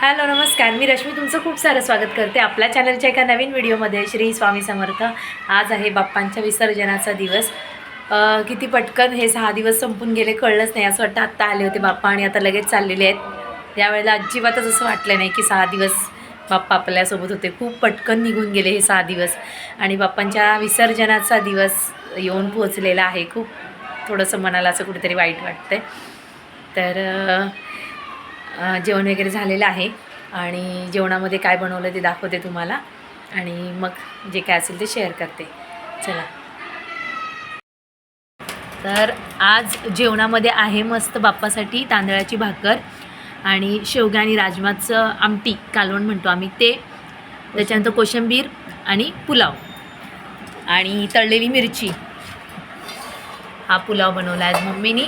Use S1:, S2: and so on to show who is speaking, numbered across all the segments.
S1: Hello नमस्कार. मी रश्मी तुमचं खूप सारं स्वागत करते आपल्या चॅनलच्या एका नवीन व्हिडिओमध्ये. श्री स्वामी समर्थ. आज आहे बाप्पांच्या विसर्जनाचा दिवस. किती पटकन हे सहा दिवस संपून गेले कळलंच नाही. असं वाटतं आत्ता आले होते बाप्पा आणि आता लगेच चाललेले आहेत. यावेळेला अजिबातच असं वाटलं नाही की सहा दिवस बाप्पा आपल्यासोबत होते. खूप पटकन निघून गेले हे सहा दिवस. आणि बाप्पांच्या विसर्जनाचा दिवस येऊन पोहोचलेला आहे. खूप थोडंसं मनाला असं कुठेतरी वाईट वाटतंय. तर जेवण वगैरे झालेलं आहे. आणि जेवणामध्ये काय बनवलं ते दाखवते तुम्हाला. आणि मग जे काय असेल ते शेअर करते. चला. तर आज जेवणामध्ये आहे मस्त बाप्पासाठी तांदळाची भाकर आणि शेवगा आणि राजमाचं आमटी कालवण म्हणतो आम्ही ते. त्याच्यानंतर कोशिंबीर आणि पुलाव. आणि तळलेली मिरची. हा पुलाव बनवला आज मम्मीनी.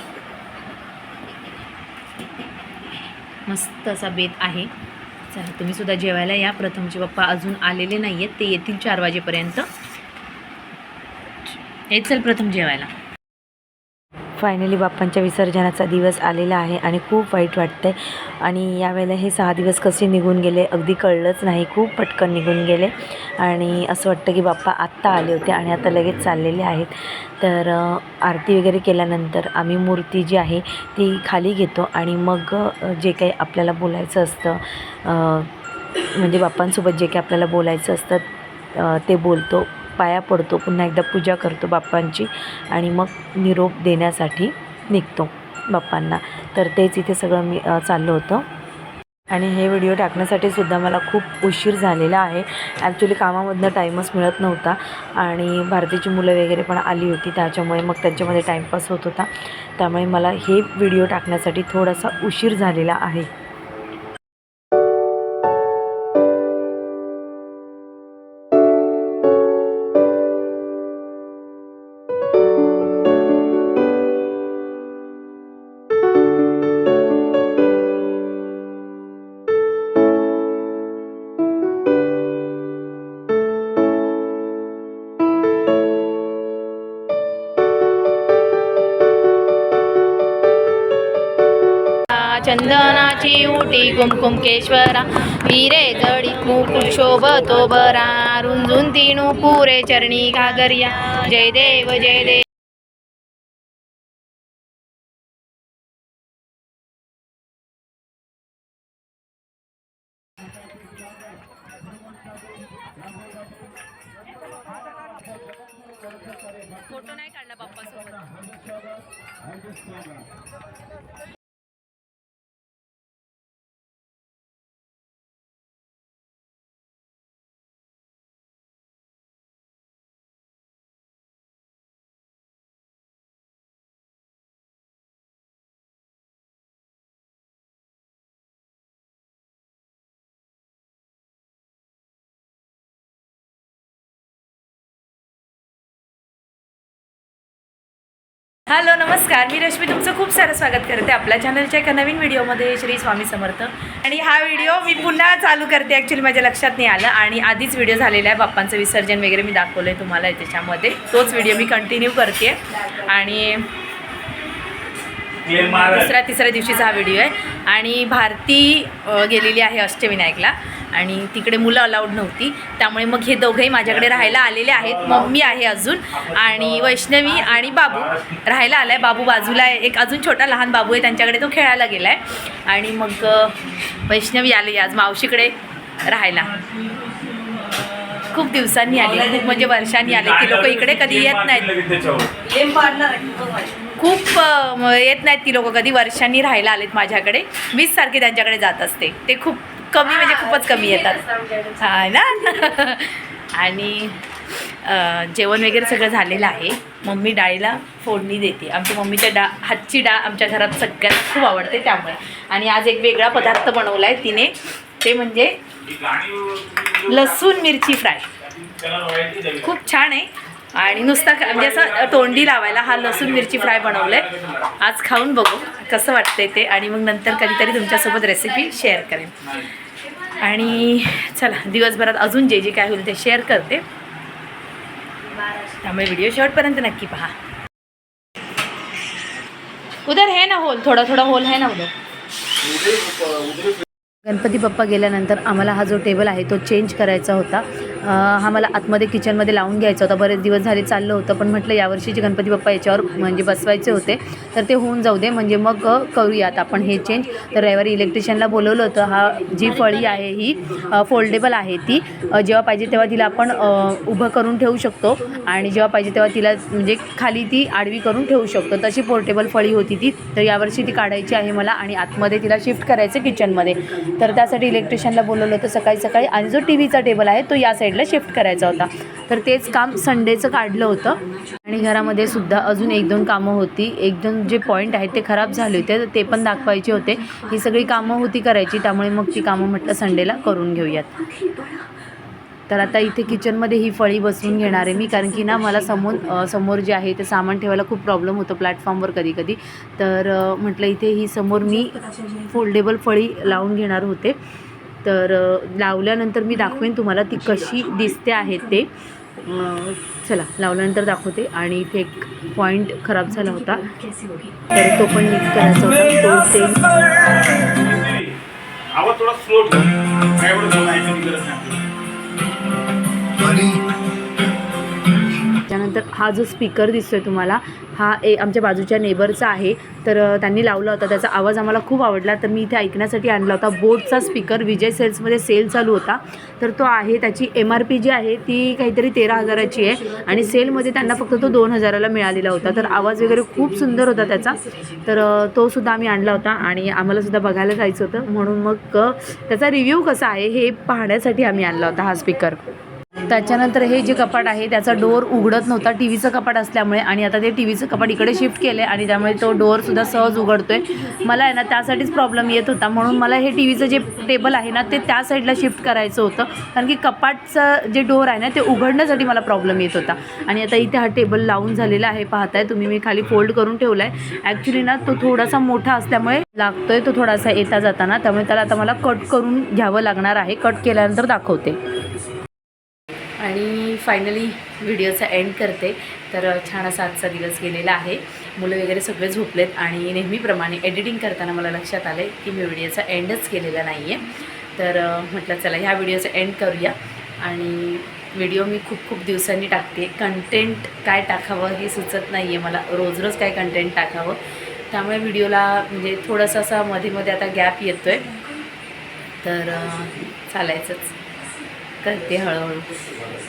S1: मस्त असा बेत आहे. चला तुम्ही सुद्धा जेवायला या. प्रथमचे पप्पा अजून आलेले नाही आहेत ते येतील चार वाजेपर्यंत. येत चल प्रथम जेवायला. फायनली बाप्पांच्या विसर्जनाचा दिवस आलेला आहे आणि खूप वाईट वाटतंय. आणि यावेळेला हे सहा दिवस कसे निघून गेले अगदी कळलंच नाही. खूप पटकन निघून गेले. आणि असं वाटतं की बाप्पा आत्ता आले होते आणि आता लगेच चाललेले आहेत. तर आरती वगैरे केल्यानंतर आम्ही मूर्ती जी आहे ती खाली घेतो आणि मग जे काही आपल्याला बोलायचं असतं म्हणजे बाप्पांसोबत जे काही आपल्याला बोलायचं असतं ते बोलतो. पाया पडतो. पुन्हा एकदा पूजा करतो बाप्पांची आणि मग निरोप देण्यासाठी निघतो बाप्पांना. तर तेच इथे सगळं मी चाललं होतं. आणि हे व्हिडिओ टाकण्यासाठी सुद्धा मला खूप उशीर झालेला आहे. ॲक्च्युली कामामधनं टाईमच मिळत नव्हता आणि भारतीची मुलं वगैरे पण आली होती. त्याच्यामुळे मग त्यांच्यामध्ये टाईमपास होत होता. त्यामुळे मला हे व्हिडिओ टाकण्यासाठी थोडासा उशीर झालेला आहे.
S2: चंदनाची उटी कुमकुमकेश्वरा हिरे जडी मुकुट शोभतो बरा रुंजून तिणू पुरे चरणी घागर्या जय देव जय देव.
S1: फोटो नाही काढला बाप्पासोबत. हॅलो नमस्कार. मी रश्मी तुमचं खूप सारं स्वागत करते आपल्या चॅनलच्या एका नवीन व्हिडिओमध्ये श्री स्वामी समर्थ. आणि हा व्हिडिओ मी पुन्हा चालू करते ॲक्च्युली माझ्या लक्षात नाही आलं. आणि आधीच व्हिडिओ झालेला आहे बाप्पांचं विसर्जन वगैरे मी दाखवलं आहे तुम्हाला त्याच्यामध्ये तोच व्हिडिओ मी कंटिन्यू करते. आणि दुसऱ्या तिसऱ्या दिवशीचा हा व्हिडिओ आहे. आणि भारती गेलेली आहे अष्टविनायकला. आणि तिकडे मुलं अलाउड नव्हती. त्यामुळे मग हे दोघंही माझ्याकडे राहायला आलेले आहेत. मम्मी आहे अजून. आणि वैष्णवी आणि बाबू राहायला आला आहे बाबू बाजूला आहे. एक अजून छोटा लहान बाबू आहे. त्यांच्याकडे तो खेळायला गेला आहे आणि मग वैष्णवी आली आज मावशीकडे राहायला. खूप दिवसांनी आली. खूप म्हणजे वर्षांनी आले. ती लोक इकडे कधी येत नाहीत. खूप येत नाहीत ती लोक कधी. वर्षांनी राहायला आलेत माझ्याकडे. मीच सारखी त्यांच्याकडे जात असते. ते खूप कमी म्हणजे खूपच कमी येतात. हा ना? आणि जेवण वगैरे सगळं झालेलं आहे. मम्मी डाळीला फोडणी देते. आमच्या मम्मीच्या डा हातची डाळ आमच्या घरात सगळ्यांना खूप आवडते त्यामुळे. आणि आज एक वेगळा पदार्थ बनवला आहे तिने. ते म्हणजे लसूण मिरची फ्राय. खूप छान आहे. आणि नुसता म्हणजे असं तोंडी लावायला हा लसूण मिरची फ्राय बनवलं आहे आज खाऊन बघू कसं वाटतंय ते आणि मग नंतर कधीतरी तुमच्यासोबत रेसिपी शेअर करेन. आणि चला दिवसभरात अजून जे जे काय होईल ते शेअर करते. त्यामुळे व्हिडिओ शेवटपर्यंत नक्की पहा. उधर है ना होल थोडा थोडा होल है ना उधर गणपती बाप्पा गेल्यानंतर आम्हाला हा जो टेबल आहे तो चेंज करायचा होता. हा मला आतमध्ये किचनमध्ये लावून घ्यायचा होता. बरेच दिवस झाले चाललं होतं पण म्हटलं यावर्षी जे गणपती बाप्पा याच्यावर म्हणजे बसवायचे होते तर ते होऊन जाऊ दे. म्हणजे मग करूयात आपण हे चेंज तर रविवारी इलेक्ट्रिशियनला बोलवलं होतं हा जी फळी आहे ही फोल्डेबल आहे ती. जेव्हा पाहिजे तेव्हा तिला आपण उभं करून ठेवू शकतो आणि जेव्हा पाहिजे तेव्हा तिला म्हणजे खाली ती आडवी करून ठेवू शकतो. तशी पोर्टेबल फळी होती ती. तर यावर्षी ती काढायची आहे मला आणि आतमध्ये तिला शिफ्ट करायचं किचनमध्ये तर त्यासाठी इलेक्ट्रिशियनला बोलवलं होतं सकाळी सकाळी आणि जो टी व्हीचा टेबल आहे तो या साईडला शिफ्ट करायचा होता. तर तेच काम संडेचं काढलं होतं. आणि घरामध्ये सुद्धा अजून एक दोन कामं होती. एक दोन जे पॉईंट आहेत ते खराब झाले होते तर ते पण दाखवायचे होते. ही सगळी कामं होती करायची त्यामुळे मग ती कामं म्हटलं संडेला करून घेऊयात. तर आता इथे किचनमध्ये ही फळी बसवून घेणार आहे मी कारण की ना मला समोर समोर जे आहे ते सामान ठेवायला खूप प्रॉब्लेम होतो प्लॅटफॉर्मवर कधी कधी तर म्हटलं इथे ही समोर मी फोल्डेबल फळी लावून घेणार होते. तर लावल्यानंतर मी दाखवेन तुम्हाला ती कशी दिसते आहे ते. चला लावल्यानंतर दाखवते. आणि इथे एक पॉईंट खराब झाला होता. तर तो पण नीट करायचा होता. तो ते
S3: आवाज थोडा स्लो
S1: हा जो स्पीकर दिसतोय तुम्हाला हा ए आमच्या बाजूच्या नेबरचा आहे. तर त्यांनी लावला होता. त्याचा आवाज आम्हाला खूप आवडला. तर मी इथे ऐकण्यासाठी आणला होता. बोटचा स्पीकर विजय सेल्समध्ये सेल चालू होता. तर तो आहे त्याची एम आर पी जी आहे ती काहीतरी तेरा हजाराची आहे. आणि सेलमध्ये त्यांना फक्त तो दोन हजाराला मिळालेला होता. तर आवाज वगैरे खूप सुंदर होता त्याचा. तर तोसुद्धा तो सुद्धा आम्ही आणला होता. आणि आम्हाला सुद्धा बघायला जायचं होतं. म्हणून मग त्याचा रिव्ह्यू कसा आहे हे पाहण्यासाठी आम्ही आणला होता हा स्पीकर त्याच्यानंतर हे जे कपाट आहे त्याचा डोअर उघडत नव्हता. टी व्हीचं कपाट असल्यामुळे आणि आता ते टी व्हीचं कपाट इकडे शिफ्ट केलं आहे आणि त्यामुळे तो डोअरसुद्धा सहज उघडतो आहे मला आहे ना त्यासाठीच प्रॉब्लेम येत होता. म्हणून मला हे टी व्हीचं जे टेबल आहे ना ते त्या साईडला शिफ्ट करायचं होतं. कारण की कपाटचं जे डोअर आहे ना ते उघडण्यासाठी मला प्रॉब्लेम येत होता. आणि आता इथे हा टेबल लावून झालेला आहे. पाहताय तुम्ही मी खाली फोल्ड करून ठेवला आहे ॲक्च्युली ना तो थोडासा मोठा असल्यामुळे लागतोय. तो थोडासा येता जाताना. त्यामुळे त्याला आता मला कट करून घ्यावं लागणार आहे. कट केल्यानंतर दाखवते. आणि फायनली व्हिडिओचा एंड करते. तर छान असा आजचा दिवस गेलेला आहे. मुलं वगैरे सगळे झोपलेत आणि नेहमीप्रमाणे एडिटिंग करताना मला लक्षात आलं आहे की मी व्हिडिओचा एंडच केलेला नाही आहे तर म्हटलं चला ह्या व्हिडिओचा एंड करूया. आणि व्हिडिओ मी खूप खूप दिवसांनी टाकते. कंटेंट काय टाकावं हे सुचत नाही आहे मला. रोज रोज काय कंटेंट टाकावं. त्यामुळे व्हिडिओला म्हणजे थोडंसं असा मध्ये मध्ये आता गॅप येतो आहे तर चालायचंच. करते हळूहळू.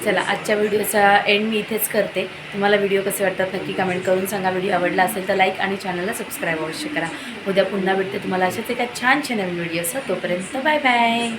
S1: चला आजच्या व्हिडिओचा एंड मी इथेच करते. तुम्हाला व्हिडिओ कसे वाटतात नक्की कमेंट करून सांगा. व्हिडिओ आवडला असेल तर लाईक आणि चॅनलला सबस्क्राईब अवश्य करा. उद्या पुन्हा भेटते तुम्हाला अशाच एका छान छान नवीन व्हिडिओचा तोपर्यंत बाय बाय